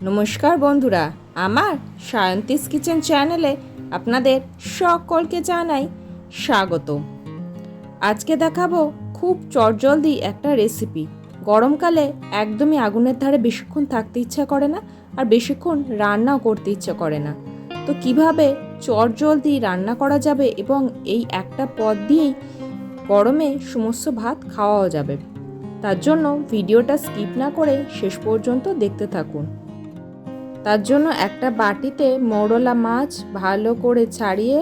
নমস্কার বন্ধুরা, আমার সায়ন্তিস কিচেন চ্যানেলে আপনাদের সকলকে জানাই স্বাগত। আজকে দেখাবো খুব চটজলদি একটা রেসিপি গরমকালে একদমই আগুনের ধারে বেশিক্ষণ থাকতে ইচ্ছা করে না আর বেশিক্ষণ রান্নাও করতে ইচ্ছা করে না। তো কীভাবে চটজলদি রান্না করা যাবে এবং এই একটা পদ দিয়েই গরমে সমস্ত ভাত খাওয়াও যাবে? তার জন্য ভিডিওটা স্কিপ না করে শেষ পর্যন্ত দেখতে থাকুন। তার জন্য একটা বাটিতে মৌরলা মাছ ভালো করে ছাড়িয়ে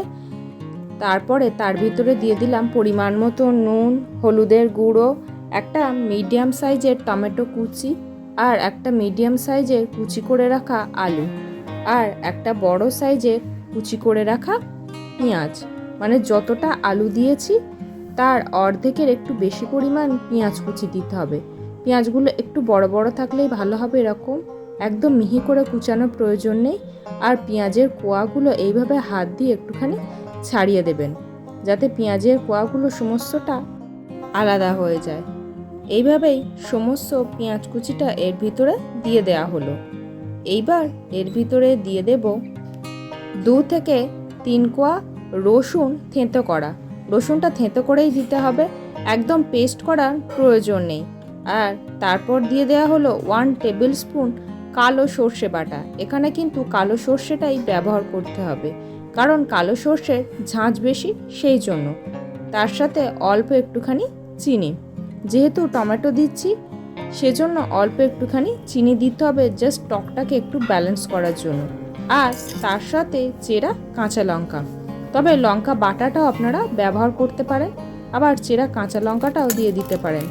তারপরে তার ভিতরে দিয়ে দিলাম পরিমাণ মতো নুন, হলুদের গুঁড়ো, একটা মিডিয়াম সাইজের টমেটো কুচি আর একটা মিডিয়াম সাইজের কুচি করে রাখা আলু আর একটা বড় সাইজের কুচি করে রাখা পেঁয়াজ। মানে যতটা আলু দিয়েছি, তার অর্ধেকের একটু বেশি পরিমাণ পেঁয়াজ কুচি দিতে হবে। পেঁয়াজগুলো একটু বড় বড় থাকলেই ভালো হবে এরকম। একদম মিহি করে কুচানোর প্রয়োজন নেই। আর পেঁয়াজের কোয়াগুলো এইভাবে হাত দিয়ে একটুখানি ছাড়িয়ে দেবেন, যাতে পেঁয়াজের কোয়াগুলো সমস্তটা আলাদা হয়ে যায়। এইভাবেই সমস্ত পেঁয়াজ কুচিটা এর ভিতরে দিয়ে দেয়া হলো। এইবার এর ভিতরে দিয়ে দেব দু থেকে তিন কোয়া রসুন থেঁতো করা। রসুনটা থেঁতো করেই দিতে হবে, একদম পেস্ট করার প্রয়োজন নেই। আর তারপর দিয়ে দেওয়া হলো ওয়ান টেবিল স্পুন কালো সর্ষে বাটা। এখানে কিন্তু কালো সর্ষেটাই ব্যবহার করতে হবে। কারণ কালো সর্ষের ঝাঁঝ বেশি, সেই জন্য। তার সাথে অল্প একটুখানি চিনি। যেহেতু টমেটো দিচ্ছি, সেজন্য অল্প একটুখানি চিনি দিতে হবে জাস্ট টকটাকে একটু ব্যালেন্স করার জন্য। আর তার সাথে চেরা কাঁচা লঙ্কা। তবে লঙ্কা বাটাটাও আপনারা ব্যবহার করতে পারেন, আবার চেরা কাঁচা লঙ্কাটাও দিয়ে দিতে পারেন।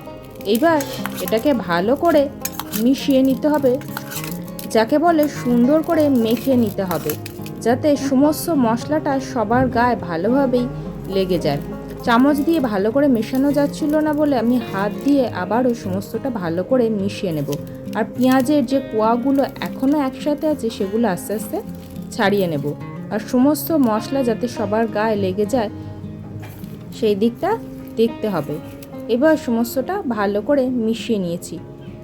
এইবার এটাকে ভালো করে মিশিয়ে নিতে হবে যাকে বলে সুন্দর করে মেখে নিতে হবে, যাতে সমস্ত মশলাটা সবার গায়ে ভালোভাবেই লেগে যায়। চামচ দিয়ে ভালো করে মেশানো যাচ্ছিল না বলে আমি হাত দিয়ে আবারও সমস্তটা ভালো করে মিশিয়ে নেব। আর পেঁয়াজের যে কোয়াগুলো এখনও একসাথে আছে সেগুলো আস্তে আস্তে ছাড়িয়ে নেব। আর সমস্ত মশলা যাতে সবার গায়ে লেগে যায়, সেই দিকটা দেখতে হবে। এবার সমস্তটা ভালো করে মিশিয়ে নিয়েছি।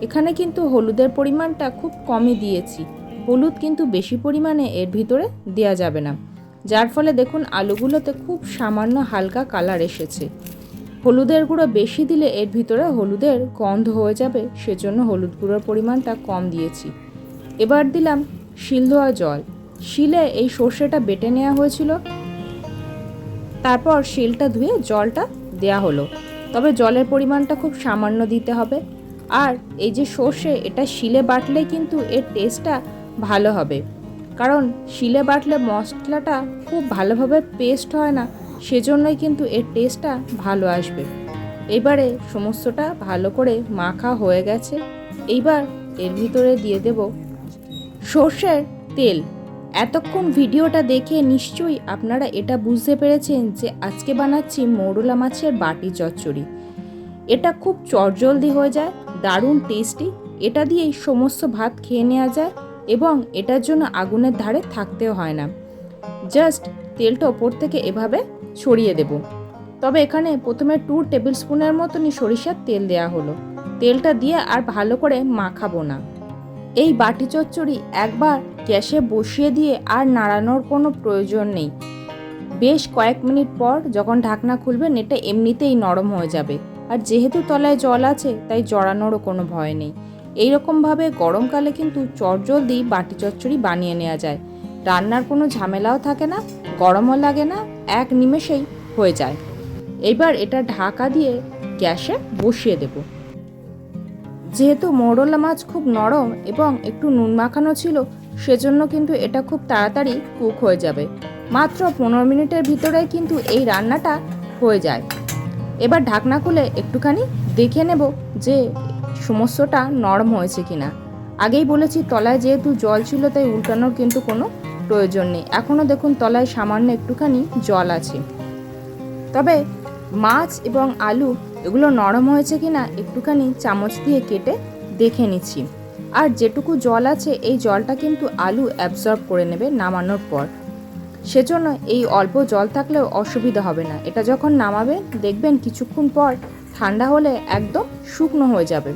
এখানে কিন্তু হলুদের পরিমাণটা খুব কমই দিয়েছি। হলুদ কিন্তু বেশি পরিমাণে এর ভিতরে দেওয়া যাবে না। যার ফলে দেখুন, আলুগুলোতে খুব সামান্য হালকা কালার এসেছে। হলুদের গুঁড়ো বেশি দিলে এর ভিতরে হলুদের গন্ধ হয়ে যাবে, সেজন্য হলুদ গুঁড়োর পরিমাণটা কম দিয়েছি। এবার দিলাম শিল ধোয়া জল। শিলে এই সর্ষেটা বেটে নেওয়া হয়েছিল। তারপর শিলটা ধুয়ে জলটা দেয়া হলো। তবে জলের পরিমাণটা খুব সামান্য দিতে হবে। আর এই যে সর্ষে, এটা শিলে বাটলে কিন্তু এর টেস্টটা ভালো হবে। কারণ শিলে বাটলে মশলাটা খুব ভালোভাবে পেস্ট হয় না, সেজন্যই কিন্তু এর টেস্টটা ভালো আসবে। এবারে সমস্তটা ভালো করে মাখা হয়ে গেছে। এইবার এর ভিতরে দিয়ে দেব সর্ষের তেল। এতক্ষণ ভিডিওটা দেখে নিশ্চয়ই আপনারা এটা বুঝতে পেরেছেন যে আজকে বানাচ্ছি মৌরলা মাছের বাটি চচ্চড়ি। এটা খুব চটজলদি হয়ে যায় দারুণ টেস্টি এটা দিয়েই সমস্ত ভাত খেয়ে নেওয়া যায় এবং এটার জন্য আগুনের ধারে থাকতেও হয় না। জাস্ট তেলটা ওপর থেকে এভাবে ছড়িয়ে দেব। তবে এখানে প্রথমে টু টেবিল স্পুনের মতনই সরিষার তেল দেয়া হলো। তেলটা দিয়ে আর ভালো করে মাখাবো না। এই বাটি চচ্চড়ি একবার গ্যাসে বসিয়ে দিয়ে আর নাড়ানোর কোনো প্রয়োজন নেই। বেশ কয়েক মিনিট পর যখন ঢাকনা খুলবেন, এটা এমনিতেই নরম হয়ে যাবে। আর যেহেতু তলায় জল আছে, তাই জড়ানোরও কোনো ভয় নেই। এইরকমভাবে গরমকালে কিন্তু চটজলদি বাটি চচ্চড়ি বানিয়ে নেওয়া যায়। রান্নার কোনো ঝামেলাও থাকে না, গরমও লাগে না, এক নিমেষেই হয়ে যায়। এবার এটা ঢাকা দিয়ে গ্যাসে বসিয়ে দেব। যেহেতু মৌরলা মাছ খুব নরম এবং একটু নুন মাখানো ছিল, সেজন্য কিন্তু এটা খুব তাড়াতাড়ি কুক হয়ে যাবে। মাত্র পনেরো মিনিটের ভিতরে কিন্তু এই রান্নাটা হয়ে যায়। এবার ঢাকনা খুলে একটুখানি দেখে নেব যে সমস্তটা নরম হয়েছে কিনা। আগেই বলেছি, তলায় যেহেতু জল ছিল, তাই উল্টানোর কিন্তু কোনো প্রয়োজন নেই। এখনও দেখুন, তলায় সামান্য একটুখানি জল আছে। তবে মাছ এবং আলু, এগুলো নরম হয়েছে কিনা, একটুখানি চামচ দিয়ে কেটে দেখে নিচ্ছি। আর যেটুকু জল আছে, এই জলটা কিন্তু আলু অ্যাবজর্ব করে নেবে নামানোর পর। সেজন্য এই অল্প জল থাকলেও অসুবিধা হবে না। এটা যখন নামাবে, দেখবেন কিছুক্ষণ পর ঠান্ডা হলে একদম শুকনো হয়ে যাবে।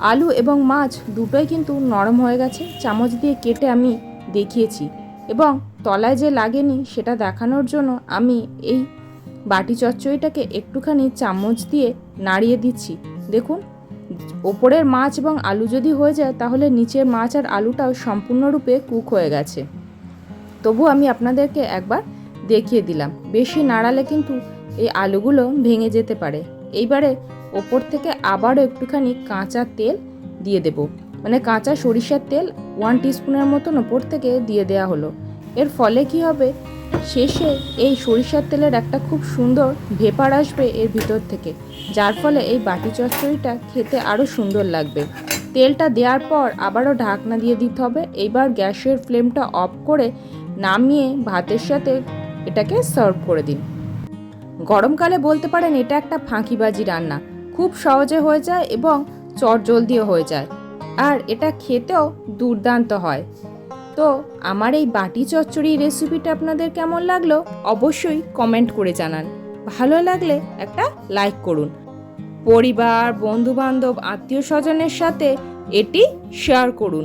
আলু এবং মাছ দুটোই কিন্তু নরম হয়ে গেছে, চামচ দিয়ে কেটে আমি দেখিয়েছি এবং তলায় যে লাগেনি সেটা দেখানোর জন্য আমি এই বাটি চচ্চড়িটাকে একটুখানি চামচ দিয়ে নাড়িয়ে দিচ্ছি। দেখুন, ওপরের মাছ এবং আলু যদি হয়ে যায়, তাহলে নিচের মাছ আর আলুটাও সম্পূর্ণরূপে কুক হয়ে গেছে। তবু আমি আপনাদেরকে একবার দেখিয়ে দিলাম। বেশি নাড়ালে কিন্তু এই আলুগুলো ভেঙে যেতে পারে। এইবারে ওপর থেকে আবারও একটুখানি কাঁচা তেল দিয়ে দেব। মানে কাঁচা সরিষার তেল ওয়ান টিস্পুনের মতন ওপর থেকে দিয়ে দেওয়া হলো। এর ফলে কি হবে? শেষে এই সরিষার তেলের একটা খুব সুন্দর ভেপার আসবে এর ভিতর থেকে। যার ফলে এই বাটি চচ্চড়িটা খেতে আরও সুন্দর লাগবে। তেলটা দেওয়ার পর আবারও ঢাকনা দিয়ে দিতে হবে। এইবার গ্যাসের ফ্লেমটা অফ করে নামিয়ে ভাতের সাথে এটাকে সার্ভ করে দিন। গরমকালে বলতে পারেন এটা একটা ফাঁকিবাজি রান্না। খুব সহজে হয়ে যায় এবং চটজলদিও হয়ে যায়। আর এটা খেতেও দুর্দান্ত হয়। তো আমার এই বাটি চচ্চড়ি রেসিপিটা আপনাদের কেমন লাগল অবশ্যই কমেন্ট করে জানান। ভালো লাগলে একটা লাইক করুন। পরিবার, বন্ধুবান্ধব আত্মীয় স্বজনের সাথে এটি শেয়ার করুন।